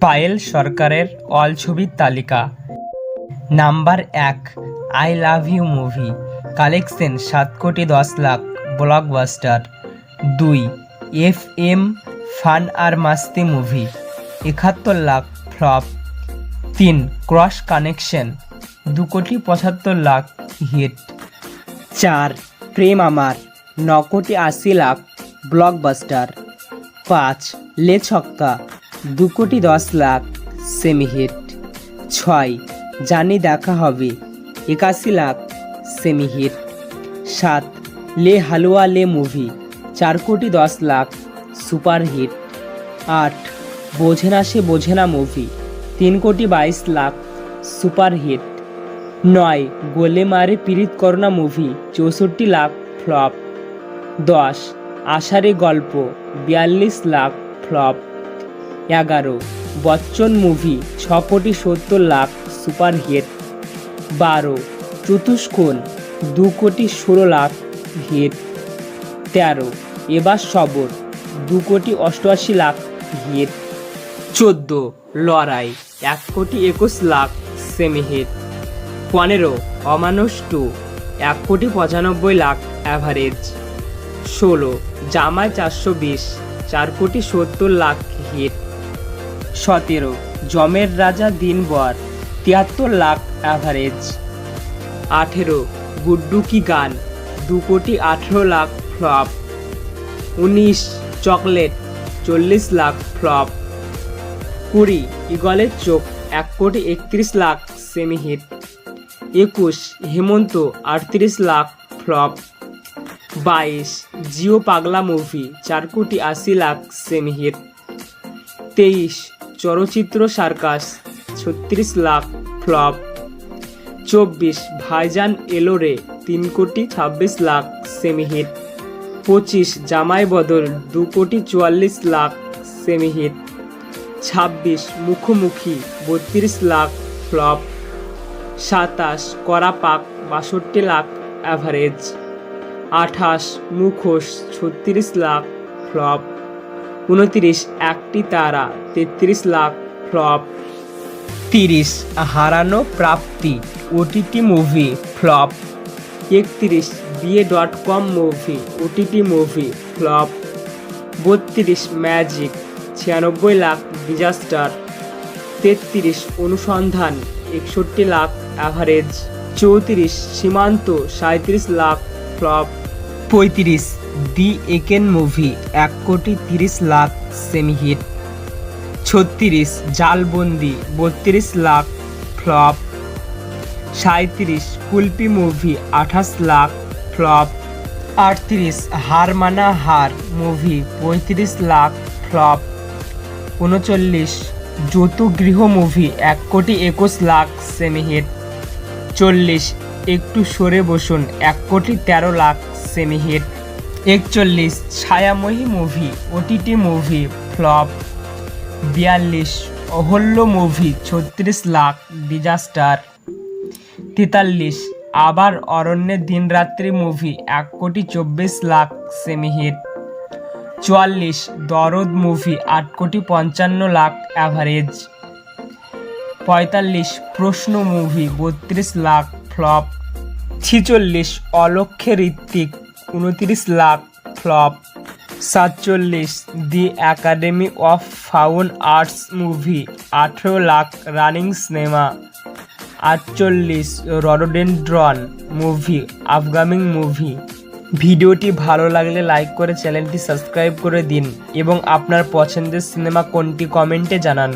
পায়েল সরকারের অল ছবির তালিকা। নাম্বার এক, I love you movie. Collection সাত কোটি দশ লাখ, ব্লকবাস্টার। দুই এফ এম ফান আর মাস্তি মুভি। একাত্তর লাখ ফ্লপ। তিন, ক্রস কানেকশন। দু কোটি পঁচাত্তর লাখ হিট। চার, প্রেম আমার। ন কোটি আশি লাখ ব্লকবাস্টার। পাঁচ লে ছক্কা দু কোটি দশ লাখ সেমি হিট ছয়, জানি দেখা হবে। একাশি লাখ সেমি হিট সাত, লে হালুয়া লে মুভি। চার কোটি দশ লাখ সুপার হিট আট, বোঝে না সে বোঝে না মুভি। তিন কোটি বাইশ লাখ সুপার হিট নয়, গোলে মারে পীড়িত করোনা মুভি। চৌষট্টি লাখ ফ্লপ। দশ, আষাঢ়ে গল্প। বিয়াল্লিশ লাখ ফ্লপ। এগারো। বচ্চন মুভি ছ কোটি সত্তর লাখ সুপার হিট। বারো। চতুষ্কোণ, দু কোটি ষোলো লাখ হিট। তেরো। এবার সবর, দু কোটি অষ্টআশি লাখ হিট। চোদ্দ। লড়াই, এক কোটি একুশ লাখ সেমি হিট পনেরো। অমানুষ টু, এক কোটি পঁচানব্বই লাখ অ্যাভারেজ ষোলো। জামাই চারশো বিশ, চার কোটি সত্তর লাখ হিট। সতেরো। জমের রাজা দিনবর তিয়াত্তর লাখ অ্যাভারেজ আঠেরো, গুড্ডু কি গান? দু কোটি আঠেরো লাখ ফ্লপ উনিশ, চকলেট, চল্লিশ লাখ ফ্লপ কুড়ি ইগলের চোখ, এক কোটি একত্রিশ লাখ সেমি হিট একুশ, হেমন্ত, আটত্রিশ লাখ ফ্লপ বাইশ, জিও পাগলা মুভি চার কোটি আশি লাখ সেমি হিট তেইশ চলচ্চিত্র সার্কাস, ছত্রিশ লাখ ফ্লপ। চব্বিশ, ভাইজান এলোরে তিন কোটি ছাব্বিশ লাখ সেমিহিট। পঁচিশ, জামাই বদল, দু কোটি চুয়াল্লিশ লাখ সেমিহিট। ছাব্বিশ, মুখোমুখি, বত্রিশ লাখ ফ্লপ। সাতাশ, করা পাক, বাষট্টি লাখ অ্যাভারেজ। আঠাশ, মুখোশ, ছত্রিশ লাখ ফ্লপ। উনত্রিশ, একটি তারা, তেত্রিশ লাখ, ফ্লপ, তিরিশ, Harano Prapti, OTT movie, flop, একত্রিশ বিয়ে dot com movie, OTT movie, flop, বত্রিশ, ম্যাজিক, ছিয়ানব্বই লাখ, ডিজাস্টার, তেত্রিশ, অনুসন্ধান, একষট্টি লাখ, অ্যাভারেজ, চৌত্রিশ, সীমান্ত সাঁত্রিশ লাখ, ফ্লপ, পঁয়ত্রিশ। দি একেন মুভি এক কোটি তিরিশ লাখ সেমি হিট ছত্রিশ জালবন্দি, বত্রিশ লাখ ফ্লপ। সাঁত্রিশ কুলপি মুভি, আঠাশ লাখ ফ্লপ। আটত্রিশ হার মানা হার মুভি, পঁয়ত্রিশ লাখ ফ্লপ। উনচল্লিশ যৌতুগৃহ মুভি, এক কোটি একুশ লাখ সেমি হিট চল্লিশ একটু সরে বসুন, এক কোটি তেরো লাখ সেমি হিট একচল্লিশ Chhayamoyee movie OTT movie flop বিয়াল্লিশ অহল্য মুভি ছত্রিশ লাখ ডিজাস্টার তেতাল্লিশ আবার অরণ্যের দিনরাত্রি মুভি এক কোটি চব্বিশ লাখ সেমি হিট চুয়াল্লিশ দরদ মুভি আট কোটি পঞ্চান্ন লাখ অ্যাভারেজ পঁয়তাল্লিশ প্রশ্ন মুভি বত্রিশ লাখ ফ্লপ ছিচল্লিশ অলক্ষ্যে ঋত্বিক উনত্রিশ লাখ ফ্লপ, সাতচল্লিশ the academy of fine arts movie, আঠেরো লাখ রানিং সিনেমা, আটচল্লিশ রডোডেন্ড্রন মুভি আফগামিং মুভি। ভিডিওটি ভালো লাগলে লাইক করে চ্যানেলটি সাবস্ক্রাইব করে দিন এবং আপনার পছন্দের সিনেমা কোনটি কমেন্টে জানান।